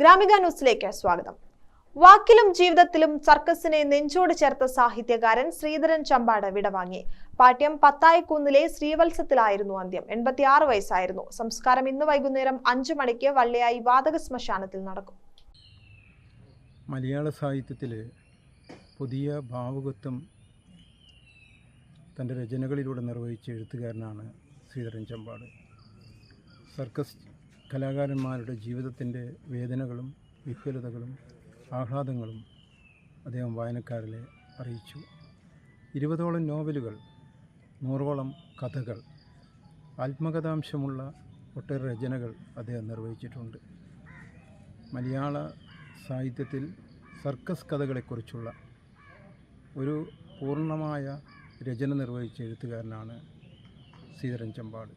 ഗ്രാമിക ന്യൂസിലേക്ക് സ്വാഗതം. വാക്കിലും ജീവിതത്തിലും സർക്കസിനെ നെഞ്ചോട് ചേർത്ത സാഹിത്യകാരൻ ശ്രീധരൻ ചമ്പാട് വിടവാങ്ങി. പാട്യം പത്തായിക്കുന്നിലെ ശ്രീവത്സത്തിലായിരുന്നു അന്ത്യം. എൺപത്തിയാറ് വയസ്സായിരുന്നു. സംസ്കാരം ഇന്ന് വൈകുന്നേരം അഞ്ചു മണിക്ക് വള്ളിയായി വാതക ശ്മശാനത്തിൽ നടക്കും. മലയാള സാഹിത്യത്തിൽ പുതിയ ഭാവുകത്വം തന്റെ രചനകളിലൂടെ നിർവഹിച്ച എഴുത്തുകാരനാണ് ശ്രീധരൻ ചമ്പാട്. സർക്കസ് കലാകാരന്മാരുടെ ജീവിതത്തിന്റെ വേദനകളും വിഫലതകളും ആഹ്ലാദങ്ങളും അദ്ദേഹം വായനക്കാരിലെ അറിയിച്ചു. ഇരുപതോളം നോവലുകൾ നൂറോളം കഥകൾ ആത്മകഥാംശമുള്ള ഒട്ടേറെ രചനകൾ അദ്ദേഹം നിർവഹിച്ചിട്ടുണ്ട്. മലയാള സാഹിത്യത്തിൽ സർക്കസ് കഥകളെക്കുറിച്ചുള്ള ഒരു പൂർണമായ രചന നിർവഹിച്ച എഴുത്തുകാരനാണ് ശ്രീധരൻ ചമ്പാട്.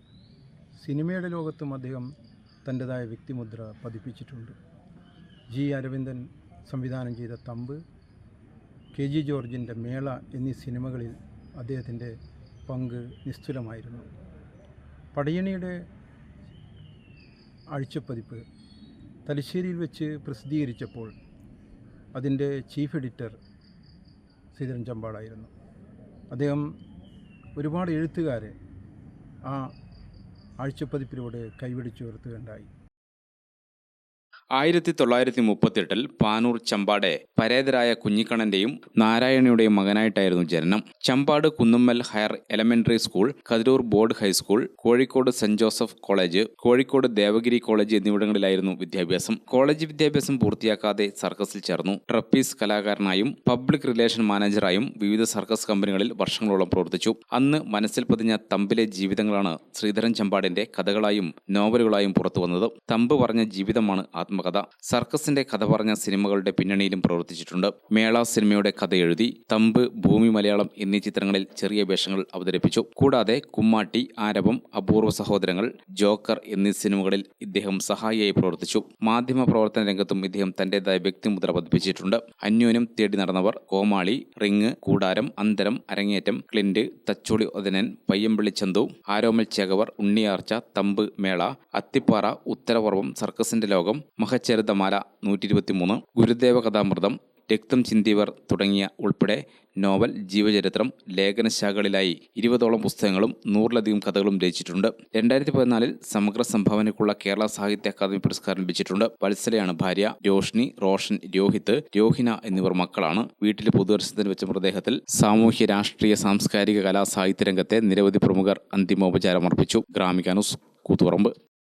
സിനിമയുടെ ലോകത്തും അദ്ദേഹം തന്റെതായ വ്യക്തിമുദ്ര പതിപ്പിച്ചിട്ടുണ്ട്. ജി. അരവിന്ദൻ സംവിധാനം ചെയ്ത തമ്പ് കെ. ജി. ജോർജിന്റെ മേള എന്നീ സിനിമകളിൽ അദ്ദേഹത്തിന്റെ പങ്ക് നിസ്തുലമായിരുന്നു പടയണിയുടെ ആഴ്ചപ്പതിപ്പ് തലശ്ശേരിയിൽ വെച്ച് പ്രസിദ്ധീകരിച്ചപ്പോൾ അതിന്റെ ചീഫ് എഡിറ്റർ ശ്രീധരൻ ചമ്പാടായിരുന്നു അദ്ദേഹം ഒരുപാട് എഴുത്തുകാരെ ആ ആഴ്ചപ്പതിപ്പിലൂടെ കൈപിടിച്ചുയർത്തുകയുണ്ടായി. ആയിരത്തി തൊള്ളായിരത്തി മുപ്പത്തെട്ടിൽ പാനൂർ ചമ്പാടെ പരേതരായ കുഞ്ഞിക്കണ്ണന്റെയും നാരായണയുടെയും മകനായിട്ടായിരുന്നു ജനനം. Champad Kunnummal higher elementary school Kathirur board high school Kozhikode Saint Joseph college Kozhikode Devagiri college എന്നിവിടങ്ങളിലായിരുന്നു വിദ്യാഭ്യാസം. കോളേജ് വിദ്യാഭ്യാസം പൂർത്തിയാക്കാതെ സർക്കസിൽ ചേർന്നു. ട്രപ്പീസ് കലാകാരനായും പബ്ലിക് റിലേഷൻ മാനേജറായും വിവിധ സർക്കസ് കമ്പനികളിൽ വർഷങ്ങളോളം പ്രവർത്തിച്ചു. അന്ന് മനസ്സിൽ പതിഞ്ഞ തമ്പിലെ ജീവിതങ്ങളാണ് ശ്രീധരൻ ചമ്പാടിന്റെ കഥകളായും നോവലുകളായും പുറത്തുവന്നത്. തമ്പ് പറഞ്ഞ ജീവിതമാണ് ആത്മകഥ സർക്കസിന്റെ കഥ പറഞ്ഞ സിനിമകളുടെ പിന്നണിയിലും പ്രവർത്തിച്ചിട്ടുണ്ട്. മേള സിനിമയുടെ കഥ എഴുതി തമ്പ് ഭൂമി മലയാളം എന്നീ ചിത്രങ്ങളിൽ ചെറിയ വേഷങ്ങൾ അവതരിപ്പിച്ചു. കൂടാതെ കുമ്മാട്ടി ആരവം അപൂർവ സഹോദരങ്ങൾ ജോക്കർ എന്നീ സിനിമകളിൽ ഇദ്ദേഹം സഹായിയായി പ്രവർത്തിച്ചു. മാധ്യമ പ്രവർത്തന രംഗത്തും ഇദ്ദേഹം തന്റേതായ വ്യക്തിമുദ്ര പതിപ്പിച്ചിട്ടുണ്ട്. അന്യോന്യം തേടി നടന്നവർ കോമാളി റിങ് കൂടാരം അന്തരം അരങ്ങേറ്റം ക്ലിന്റ് തച്ചോളി ഒതനൻ പയ്യമ്പള്ളി ചന്തു ആരോമൽ ചേകവർ ഉണ്ണിയാർച്ച തമ്പ് മേള അത്തിപ്പാറ ഉത്തരപർവം സർക്കസിന്റെ ലോകം മഹച്ചരിതമാല നൂറ്റി ഇരുപത്തിമൂന്ന് ഗുരുദേവ കഥാമൃതം രക്തം ചിന്തിയവർ തുടങ്ങിയ ഉൾപ്പെടെ നോവൽ ജീവചരിത്രം ലേഖനശാഖകളിലായി ഇരുപതോളം പുസ്തകങ്ങളും നൂറിലധികം കഥകളും രചിച്ചിട്ടുണ്ട്. രണ്ടായിരത്തി പതിനാലിൽ സമഗ്ര സംഭാവനയ്ക്കുള്ള കേരള സാഹിത്യ അക്കാദമി പുരസ്കാരം ലഭിച്ചിട്ടുണ്ട്. വത്സലയാണ് ഭാര്യ രോഷ്നി റോഷൻ രോഹിത് രോഹിന എന്നിവർ മക്കളാണ്. വീട്ടിൽ പൊതുദർശനത്തിന് വെച്ച മൃതദേഹത്തിൽ സാമൂഹ്യ രാഷ്ട്രീയ സാംസ്കാരിക കലാ സാഹിത്യ രംഗത്തെ നിരവധി പ്രമുഖർ അന്തിമോപചാരം അർപ്പിച്ചു ഗ്രാമിക ന്യൂസ് കൂത്തുപറമ്പ്.